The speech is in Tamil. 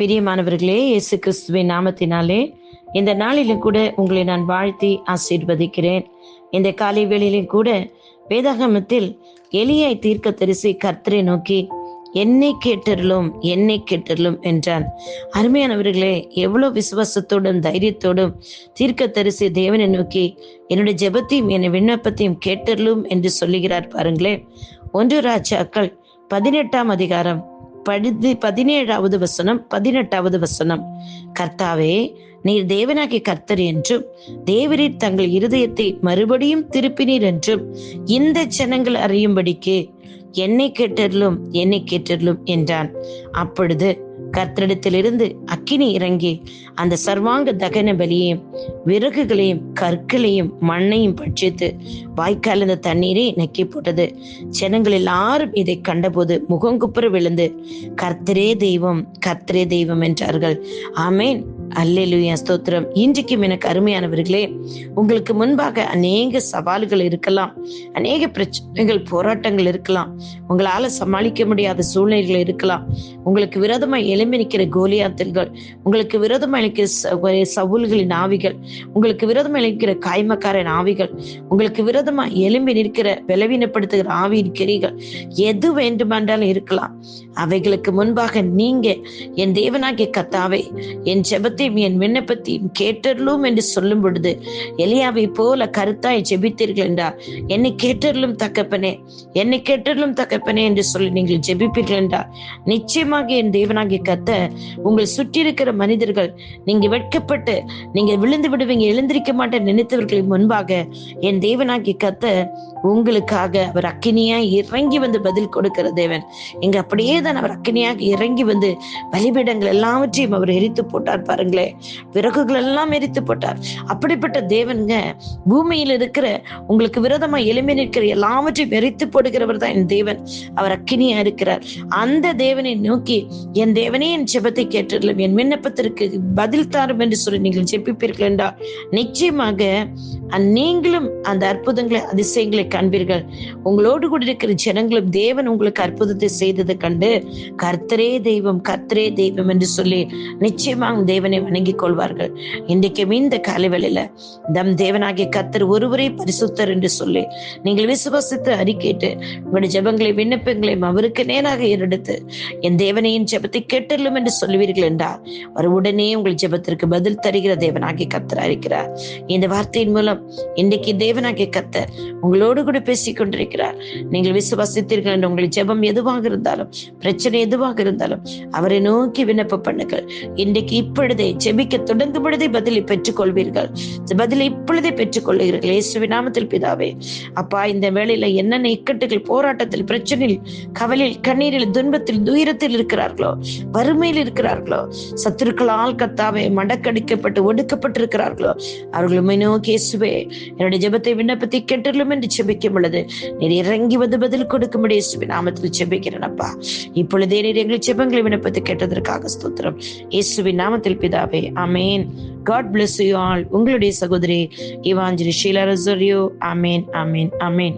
பிரியமானவர்களே இயேசு கிறிஸ்துவின் நாமத்தினாலே இந்த நாளிலும் கூட உங்களை நான் வாழ்த்தி ஆசீர்வதிக்கிறேன். இந்த காலை வேளையிலும் கூட வேதாகமத்தில் எலியாய் தீர்க்க தரிசி கர்த்தரை நோக்கி என்னை கேட்டருளும் என்னை கேட்டருளும் என்றான். அருமையானவர்களே எவ்வளவு விசுவாசத்தோடும் தைரியத்தோடும் தீர்க்க தரிசி தேவனை நோக்கி என்னுடைய ஜெபத்தையும் என் விண்ணப்பத்தையும் கேட்டருளும் என்று சொல்லுகிறார் பாருங்களேன். ஒன்று ராஜாக்கள் பதினெட்டாம் அதிகாரம் படித்து பதினேழாவது வசனம் பதினெட்டாவது வசனம். கர்த்தாவே நீர் தேவனாகி கர்த்தர் என்றும் தேவரீர் தங்கள் இருதயத்தை மறுபடியும் திருப்பினீர் என்றும் இந்த ஜனங்கள் அறியும்படிக்கு என்னை கேட்டருளும் என்னை கேட்டருளும் என்றான். அப்பொழுது கர்த்தரிடத்திலிருந்து அக்கினி இறங்கி அந்த சர்வாங்க தகன பலியையும் விறகுகளையும் கற்களையும் மண்ணையும் பட்சித்து வாய்க்கால் இந்த தண்ணீரை நக்கி போட்டது. ஜனங்கள் எல்லாரும் இதை கண்டபோது முகங்குப்புற விழுந்து கர்த்தரே தெய்வம் கர்த்தரே தெய்வம் என்றார்கள். ஆமேன். அல்லேலுயா ஸ்தோத்திரம். இன்றைக்கும் எனக்கு அருமையானவர்களே உங்களுக்கு முன்பாக அநேக சவால்கள் இருக்கலாம். அநேக பிரச்சனைகள் போராட்டங்கள் இருக்கலாம். உங்களால சமாளிக்க முடியாத சூழ்நிலைகள் இருக்கலாம். உங்களுக்கு விரோதமாய் எழும்பி நிற்கிற கோலியாத்தல்கள் உங்களுக்கு விரோதமாக நிற்கிற சவுல்களின் ஆவிகள் உங்களுக்கு விரோதமாக நிற்கிற காய்மக்காரன் ஆவிகள் உங்களுக்கு விரோதமாக எழும்பி நிற்கிற பலவீனப்படுத்துகிற ஆவியின் கிரிகள் எது வேண்டுமென்றாலும் இருக்கலாம். அவைகளுக்கு முன்பாக நீங்க என் தேவனாகிய கத்தாவை என் ஜெபத்தையும் என் விண்ணப்பத்தையும் கேட்டருளும் என்று சொல்லும் பொழுது எலியாவை போல கருத்தாய் ஜெபித்தீர்கள் என்றார். என்னை கேட்டருளும் தக்கப்பனே என்னை கேட்டருளும் தக்கப்பனே என்று சொல்லி நீங்கள் ஜெபிப்பீர்கள் என்றார். நிச்சயமாக என் தேவனாகிய கத்த உங்கள் சுற்றி இருக்கிற மனிதர்கள் நீங்க வெட்கப்பட்டு நீங்க விழுந்து விடுவீங்க எழுந்திருக்க மாட்டேன் நினைத்தவர்களின் முன்பாக என் தேவனாகிய கத்த உங்களுக்காக அவர் அக்கினியாய் இறங்கி வந்து பதில் கொடுக்கிற தேவன். இங்க அப்படியே தான் அவர் அக்கினியாக இறங்கி வந்து பலிபீடங்கள் எல்லாவற்றையும் அவர் எரித்து போட்டார் பாருங்க பாருங்களே. விறகுகள் எல்லாம் எரித்து போட்டார். அப்படிப்பட்ட தேவனுங்க பூமியில் இருக்கிற உங்களுக்கு விரதமா எளிமை நிற்கிற எல்லாவற்றையும் எரித்து போடுகிறவர் தான் என் தேவன். அவர் அக்கினியா இருக்கிறார். அந்த தேவனை நோக்கி என் தேவனே என் செபத்தை கேட்டிருலும் என் விண்ணப்பத்திற்கு பதில் தாரும் என்று சொல்லி நீங்கள் ஜெபிப்பீர்கள் என்றால் நிச்சயமாக நீங்களும் அந்த அற்புதங்களை அதிசயங்களை காண்பீர்கள். உங்களோடு கூட இருக்கிற ஜனங்களும் தேவன் உங்களுக்கு அற்புதத்தை செய்ததை கண்டு கர்த்தரே தெய்வம் கர்த்தரே தெய்வம் என்று சொல்லி நிச்சயமாக தேவனை வணங்கிக் கொள்வார்கள். இன்றைக்கு இந்த காலைவெளியில தம் தேவனாகிய கத்தர் ஒருவரே பரிசுத்தர் என்று சொல்லி நீங்கள் விசுவாசித்து அறிக்கையிட்டு உங்களுடைய ஜெபங்களை விண்ணப்பங்களையும் அவருக்கு நேராக ஏறெடுத்து என் தேவனையின் ஜபத்தை கேட்டலும் என்று சொல்லுவீர்கள் என்றால் அவர் உடனே உங்கள் ஜபத்திற்கு பதில் தருகிற தேவனாகிய கத்தர் அறிக்கிறார். இந்த வார்த்தையின் மூலம் இன்றைக்கு தேவனாகிய கத்தர் உங்களோடு கூட பேசிக் கொண்டிருக்கிறார். நீங்கள் விசுவாசித்தீர்கள் என்று உங்கள் ஜபம் எதுவாக இருந்தாலும் பிரச்சனை எதுவாக இருந்தாலும் அவரை நோக்கி விண்ணப்ப பண்ணுங்கள். இன்றைக்கு இப்பொழுது ஜெபிக்க தொடங்கும் பொழுதே பதிலை பெற்றுக் கொள்வீர்கள் பதிலை இப்பொழுதே பெற்றுக் கொள்ளுகிறீர்கள் இயேசுவின் நாமத்தில் பிதாவே அப்பா இந்த வேளையில என்னென்ன இக்கட்டுகள் போராட்டத்தில் பிரச்சனையில் கவலையில் கண்ணீரில் துன்பத்தில் துயரத்தில் இருக்கிறார்களோ வறுமையில் இருக்கிறார்களோ சத்துருக்களால் கத்தாவே மடக்கடிக்கப்பட்டு ஒடுக்கப்பட்டிருக்கிறார்களோ அவர்கள் நோக்கி இயேசுவே என்னுடைய ஜெபத்தை விண்ணப்பத்தை கேட்டுள்ளும் என்று ஜெபிக்கும் பொழுது நீர் இறங்கி வந்து பதில் கொடுக்கும்படி இயேசுவின் நாமத்தில் ஜெபிக்கிறேன் அப்பா. இப்பொழுதே நீர் எங்கள் ஜெபங்களை விண்ணப்பத்தை கேட்டதற்காக ஸ்தோத்திரம். இயேசுவின் நாமத்தில் பிதாவே amen God bless you all உங்களுடைய சகோதரி இவாஞ்சலி ஷீலா ரசோரியோ அமேன் அமேன் அமேன்